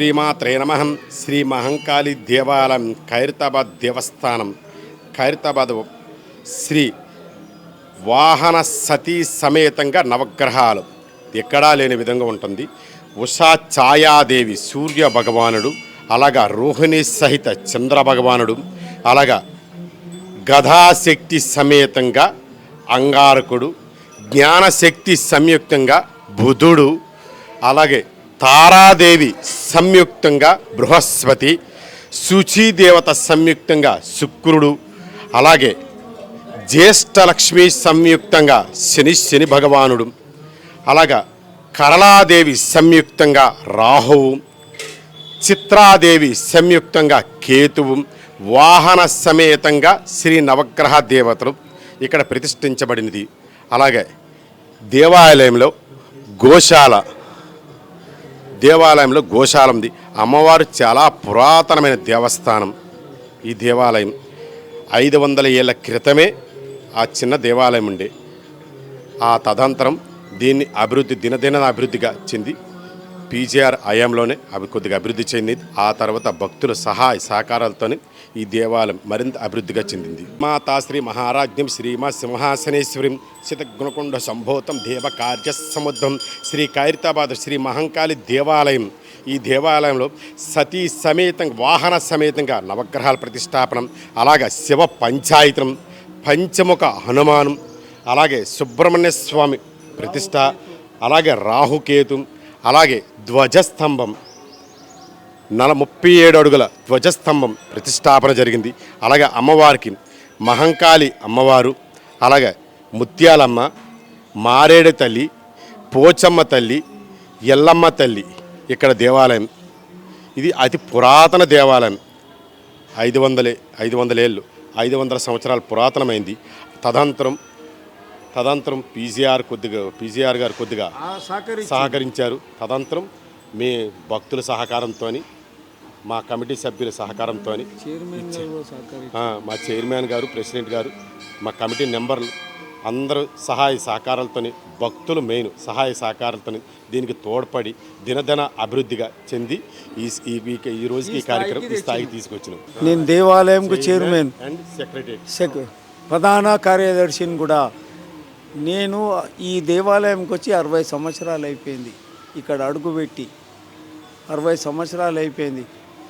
శ్రీమాత్రే నమ. శ్రీ మహంకాళి దేవాలయం ఖైరతాబాద్ దేవస్థానం. ఖైరతాబాద్ శ్రీ వాహన సతీ సమేతంగా నవగ్రహాలు. ఎక్కడా లేని విధంగా ఉంటుంది. ఉషా ఛాయాదేవి సూర్య భగవానుడు అలాగా రోహిణి సహిత చంద్ర భగవానుడు అలాగా గధాశక్తి సమేతంగా అంగారకుడు జ్ఞానశక్తి సంయుక్తంగా బుధుడు అలాగే తారాదేవి సంయుక్తంగా బృహస్పతి శుచీదేవత సంయుక్తంగా శుక్రుడు అలాగే జ్యేష్ఠలక్ష్మి సంయుక్తంగా శని శని భగవానుడు అలాగా కరళాదేవి సంయుక్తంగా రాహువు చిత్రాదేవి సంయుక్తంగా కేతువు వాహన సమేతంగా శ్రీ నవగ్రహ దేవతలు ఇక్కడ ప్రతిష్ఠించబడినది. అలాగే దేవాలయంలో గోశాల దేవాలయంలో గోశాల ఉంది అమ్మవారు చాలా పురాతనమైన దేవస్థానం. ఈ దేవాలయం ఐదు వందల ఏళ్ళ క్రితమే ఆ చిన్న దేవాలయం ఉండే. ఆ తదంతరం దీన్ని అభివృద్ధి దినదిన అభివృద్ధిగా చెంది పీజీఆర్ హయాంలోనే అవి కొద్దిగా అభివృద్ధి చెందింది. ఆ తర్వాత భక్తుల సహాయ సహకారాలతోనే ఈ దేవాలయం మరింత అభివృద్ధిగా చెందింది. మాతా శ్రీ మహారాజ్యం శ్రీమా సింహాసనేశ్వరిం శితగుణకొండ సంభూతం దేవ కార్య సముద్రం శ్రీ ఖైరతాబాద్ శ్రీ మహంకాళి దేవాలయం. ఈ దేవాలయంలో సతీ సమేతంగా వాహన సమేతంగా నవగ్రహాల ప్రతిష్టాపనం అలాగే శివ పంచాయతం పంచముఖ హనుమానం అలాగే సుబ్రహ్మణ్య స్వామి ప్రతిష్ట అలాగే రాహుకేతు అలాగే ధ్వజస్తంభం నల ముప్పై ఏడు అడుగుల ధ్వజస్తంభం ప్రతిష్టాపన జరిగింది. అలాగే అమ్మవారికి మహంకాళి అమ్మవారు అలాగే ముత్యాలమ్మ మారేడు తల్లి పోచమ్మ తల్లి ఎల్లమ్మ తల్లి ఇక్కడ దేవాలయం. ఇది అతి పురాతన దేవాలయం. ఐదు వందలే ఐదు వందల ఏళ్ళు ఐదు వందల సంవత్సరాలు పురాతనమైంది. తదనంతరం తదనంతరం పీజీఆర్ కొద్దిగా పీజీఆర్ గారు కొద్దిగా సహకరించారు. తదనంతరం మీ భక్తుల సహకారంతో మా కమిటీ సభ్యుల సహకారంతో మా చైర్మన్ గారు ప్రెసిడెంట్ గారు మా కమిటీ మెంబర్లు అందరూ సహాయ సహకారాలతో భక్తులు మెయిన్ సహాయ సహకారాలతో దీనికి తోడ్పడి దినదిన అభివృద్ధిగా చెంది ఈ ఈ రోజుకి ఈ కార్యక్రమం ఈ స్థాయికి తీసుకొచ్చినాం. నేను దేవాలయంకు చైర్మన్ అండ్ సెక్రటరీ. సెక్ ప్రధాన కార్యదర్శిని కూడా. నేను ఈ దేవాలయంకి వచ్చి అరవై సంవత్సరాలు అయిపోయింది. ఇక్కడ అడుగుపెట్టి అరవై సంవత్సరాలు అయిపోయింది.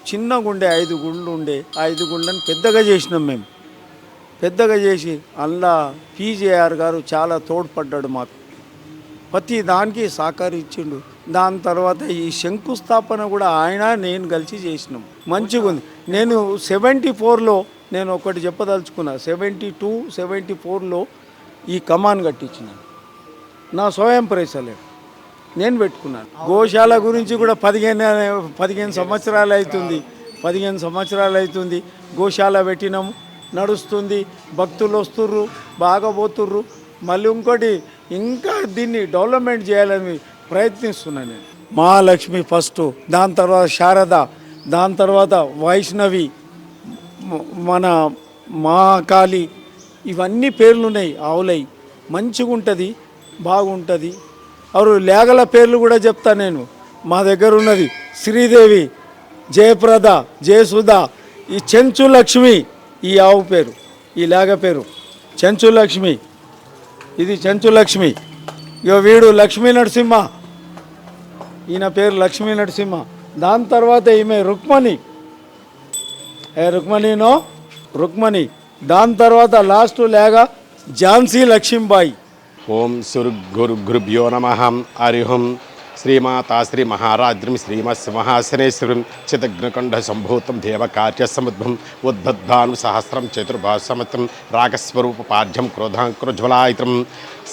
చిన్న గుండె ఐదు గుండ్లు ఉండే ఆ ఐదు గుండ్లను పెద్దగా చేసినాం మేము. పెద్దగా చేసి అందులో పీజేఆర్ గారు చాలా తోడ్పడ్డాడు మాకు. ప్రతి దానికి సహకరించిండు దాని తర్వాత ఈ శంకుస్థాపన కూడా ఆయన నేను కలిసి చేసినాం. మంచిగా ఉంది. నేను సెవెంటీ ఫోర్లో నేను ఒకటి చెప్పదలుచుకున్నా. సెవెంటీ టూ సెవెంటీ ఫోర్లో ఈ కమాన్ కట్టించినాను నా స్వయం ప్రైసలే నేను పెట్టుకున్నాను. గోశాల గురించి కూడా పదిహేను పదిహేను సంవత్సరాలు అవుతుంది. పదిహేను సంవత్సరాలు అవుతుంది. గోశాల పెట్టినాము నడుస్తుంది భక్తులు వస్తుర్రు బాగా పోతుర్రు. మళ్ళీ ఇంకోటి ఇంకా దీన్ని డెవలప్మెంట్ చేయాలని ప్రయత్నిస్తున్నాను నేను. మహాలక్ష్మి ఫస్ట్ దాని తర్వాత శారద దాని తర్వాత వైష్ణవి మన మహాకాళి ఇవన్నీ పేర్లు ఉన్నాయి ఆవులై. మంచిగా ఉంటుంది బాగుంటుంది. అవరు లేగల పేర్లు కూడా చెప్తా నేను మా దగ్గర ఉన్నది శ్రీదేవి జయప్రద జయసుధ ఈ చెంచు లక్ష్మి ఈ ఆవు పేరు ఈ లేగ పేరు చెంచు లక్ష్మి ఇది చెంచు లక్ష్మి ఇక వీడు లక్ష్మీ నరసింహ ఈయన పేరు లక్ష్మీ నరసింహ దాని తర్వాత ఈమె రుక్మణి ఏ రుక్మణినో రుక్మణి దాని తర్వాత లాస్ట్ లేగ ఝాన్సీ లక్ష్మీబాయి ఓం సుర్ గురు గురుభ్యో నమ హరిహం శ్రీమాతా శ్రీ మహారాజ్యం శ్రీమత్సింహాసనేశ్వరం చితగ్నకంఠ సంభూతం దేవకార్య సముద్భం ఉద్భద్ధాను సహస్రం చతుర్భాసమతం రాగస్వరూప పాఠ్యం క్రోధాంకురజ్వలాయితం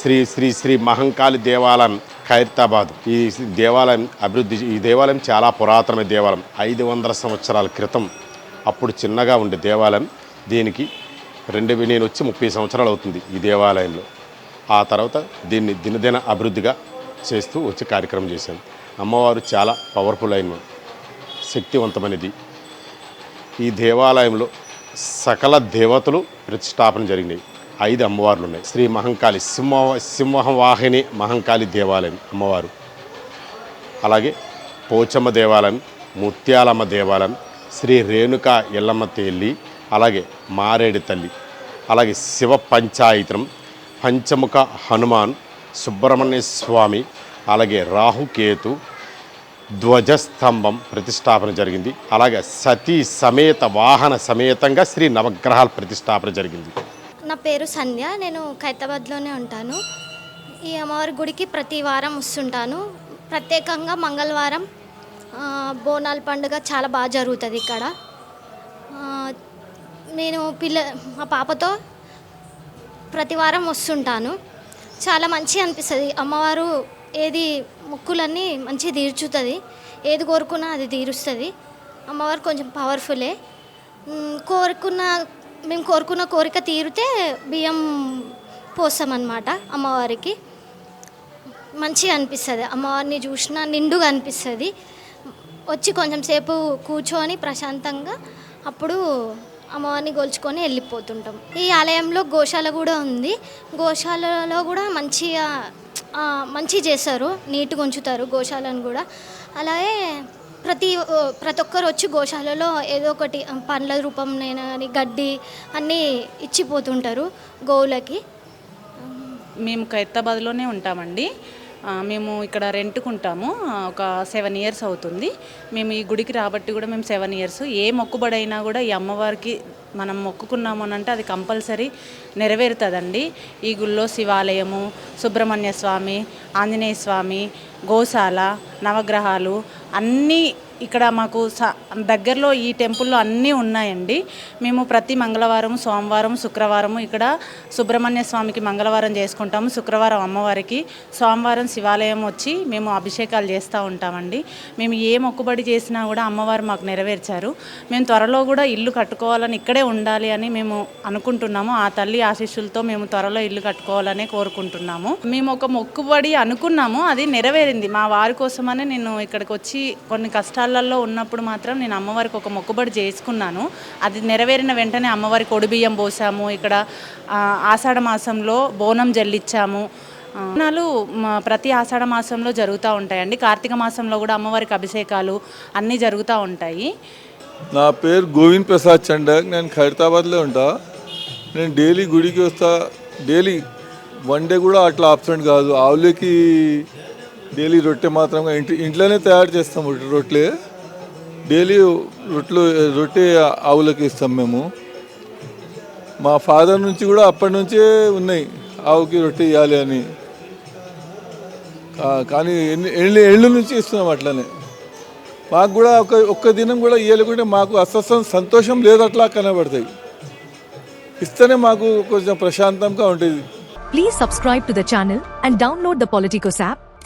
శ్రీ శ్రీ శ్రీ మహంకాళి దేవాలయం ఖైరతాబాద్. ఈ దేవాలయం అభివృద్ధి ఈ దేవాలయం చాలా పురాతనమైన దేవాలయం. ఐదు వందల సంవత్సరాల క్రితం అప్పుడు చిన్నగా ఉండే దేవాలయం. దీనికి రెండు నేను వచ్చి ముప్పై సంవత్సరాలు అవుతుంది ఈ దేవాలయంలో. ఆ తర్వాత దీన్ని దినదిన అభివృద్ధిగా చేస్తూ వచ్చి కార్యక్రమం చేశాను. అమ్మవారు చాలా పవర్ఫుల్ అయిన శక్తివంతమైనది. ఈ దేవాలయంలో సకల దేవతలు ప్రతిష్టాపన జరిగినాయి. ఐదు అమ్మవార్లు ఉన్నాయి శ్రీ మహంకాళి సింహ సింహవాహిని మహంకాళి దేవాలయం అమ్మవారు. అలాగే పోచమ్మ దేవాలయం ముత్యాలమ్మ దేవాలయం శ్రీ రేణుక ఎల్లమ్మ తల్లి అలాగే మారేడు తల్లి అలాగే శివ పంచాయతం పంచముఖ హనుమాన్ సుబ్రహ్మణ్య స్వామి అలాగే రాహుకేతు ధ్వజస్తంభం ప్రతిష్టాపన జరిగింది. అలాగే సతీ సమేత వాహన సమేతంగా శ్రీ నవగ్రహాల ప్రతిష్టాపన జరిగింది. నా పేరు సంధ్య నేను ఖైతాబాద్లోనే ఉంటాను. ఈ అమ్మవారి గుడికి ప్రతి వారం వస్తుంటాను. ప్రత్యేకంగా మంగళవారం బోనాల పండుగ చాలా బాగా జరుగుతుంది ఇక్కడ. నేను పిల్ల మా పాపతో ప్రతి వారం వస్తుంటాను. చాలా మంచిగా అనిపిస్తుంది. అమ్మవారు ఏది ముక్కులన్నీ మంచిగా తీర్చుతుంది. ఏది కోరుకున్నా అది తీరుస్తుంది. అమ్మవారు కొంచెం పవర్ఫుల్లే కోరుకున్న మేము కోరుకున్న కోరిక తీరితే బియ్యం పోస్తామన్నమాట అమ్మవారికి. మంచిగా అనిపిస్తుంది. అమ్మవారిని చూసినా నిండుగా అనిపిస్తుంది. వచ్చి కొంచెం సేపు కూర్చొని ప్రశాంతంగా అప్పుడు అమ్మవారిని గోల్చుకొని వెళ్ళిపోతుంటాం. ఈ ఆలయంలో గోశాల కూడా ఉంది. గోశాలలో కూడా మంచిగా మంచి చేస్తారు. నీట్గా ఉంచుతారు గోశాలను కూడా. అలాగే ప్రతి ప్రతి ఒక్కరు వచ్చి గోశాలలో ఏదో ఒకటి పండ్ల రూపంలో కానీ గడ్డి అన్నీ ఇచ్చిపోతుంటారు గోవులకి. మేము ఖైరతాబాద్లోనే ఉంటామండి. మేము ఇక్కడ రెంట్కుంటాము. ఒక సెవెన్ ఇయర్స్ అవుతుంది. మేము ఈ గుడికి రాబట్టి కూడా మేము సెవెన్ ఇయర్స్. ఏ మొక్కుబడి అయినా కూడా ఈ అమ్మవారికి మనం మొక్కుకున్నాము అని అంటే అది కంపల్సరీ నెరవేరుతుందండి. ఈ గుళ్ళో శివాలయము సుబ్రహ్మణ్య స్వామి ఆంజనేయ స్వామి గోశాల నవగ్రహాలు అన్నీ ఇక్కడ మాకు దగ్గరలో ఈ టెంపుల్లో అన్నీ ఉన్నాయండి. మేము ప్రతి మంగళవారం సోమవారం శుక్రవారం ఇక్కడ సుబ్రహ్మణ్య స్వామికి మంగళవారం చేసుకుంటాము. శుక్రవారం అమ్మవారికి సోమవారం శివాలయం వచ్చి మేము అభిషేకాలు చేస్తూ ఉంటామండి. మేము ఏ మొక్కుబడి చేసినా కూడా అమ్మవారు మాకు నెరవేర్చారు. మేము త్వరలో కూడా ఇల్లు కట్టుకోవాలని ఇక్కడే ఉండాలి అని మేము అనుకుంటున్నాము. ఆ తల్లి ఆశీస్సులతో మేము త్వరలో ఇల్లు కట్టుకోవాలని కోరుకుంటున్నాము. మేము ఒక మొక్కుబడి అనుకున్నాము. అది నెరవేరింది. మా వారి కోసమనే నేను ఇక్కడికి వచ్చి కొన్ని కష్టాలు కష్టాలలో ఉన్నప్పుడు మాత్రం నేను అమ్మవారికి ఒక మొక్కుబడి చేసుకున్నాను. అది నెరవేరిన వెంటనే అమ్మవారికి ఒడిబియ్యం పోసాము. ఇక్కడ ఆషాఢ మాసంలో బోనం జల్లిచ్చాము. ఆ, బోనాలు ప్రతి ఆషాఢ మాసంలో జరుగుతూ ఉంటాయండి. కార్తీక మాసంలో కూడా అమ్మవారికి అభిషేకాలు అన్నీ జరుగుతూ ఉంటాయి. నా పేరు గోవింద్ ప్రసాద్ చండక్ నేను ఖైరతాబాద్లో ఉంటా. నేను డైలీ గుడికి వస్తా. డైలీ వన్ డే కూడా అట్లా ఆబ్సెంట్ కాదు. ఆవులకి డైలీ రొట్టె మాత్రంగా ఇంటి ఇంట్లోనే తయారు చేస్తాం రొట్టె- డైలీ రొట్టెలు రొట్టె ఆవులకు ఇస్తాం మేము. మా ఫాదర్ నుంచి కూడా అప్పటి నుంచే ఉన్నాయి ఆవుకి రొట్టె ఇవ్వాలి అని. కానీ ఎన్ని ఎళ్ళు నుంచి ఇస్తున్నాం అట్లనే. మాకు కూడా ఒక ఒక్క దినం కూడా ఇవ్వలేకుంటే మాకు అస్వస్థం సంతోషం లేదు అట్లా కనబడతాయి. ఇస్తేనే మాకు కొంచెం ప్రశాంతంగా ఉంటుంది. Please subscribe to the channel and download the Politikos app